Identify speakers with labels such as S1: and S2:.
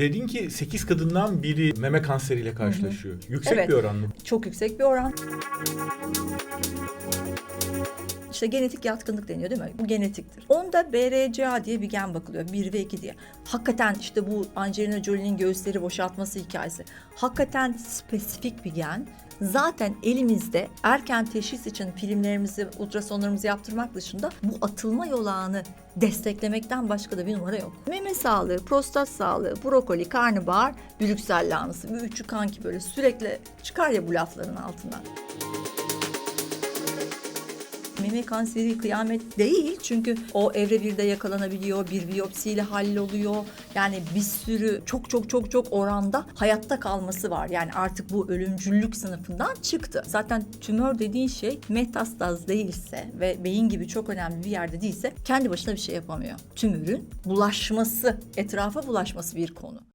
S1: Dedin ki 8 kadından biri meme kanseriyle karşılaşıyor. Yüksek
S2: Evet.
S1: bir oran mı?
S2: Çok yüksek bir oran. İşte genetik yatkınlık deniyor değil mi? Bu genetiktir. Onda BRCA diye bir gen bakılıyor. 1 ve 2 diye. Hakikaten işte bu Angelina Jolie'nin göğüsleri boşaltması hikayesi. Hakikaten spesifik bir gen. Zaten elimizde erken teşhis için filmlerimizi, ultrasonlarımızı yaptırmak dışında bu atılma yolağını desteklemekten başka da bir numara yok. Meme sağlığı, prostat sağlığı, brokoli, karnabahar, brüksel lahanası. Bu üçü kanki böyle sürekli çıkar ya bu lafların altından. Meme kanseri kıyamet değil çünkü o evre 1'de yakalanabiliyor, bir biyopsiyle halloluyor. Yani bir sürü çok çok çok çok oranda hayatta kalması var. Yani artık bu ölümcüllük sınıfından çıktı. Zaten tümör dediğin şey metastaz değilse ve beyin gibi çok önemli bir yerde değilse kendi başına bir şey yapamıyor. Tümörün bulaşması, etrafa bulaşması bir konu.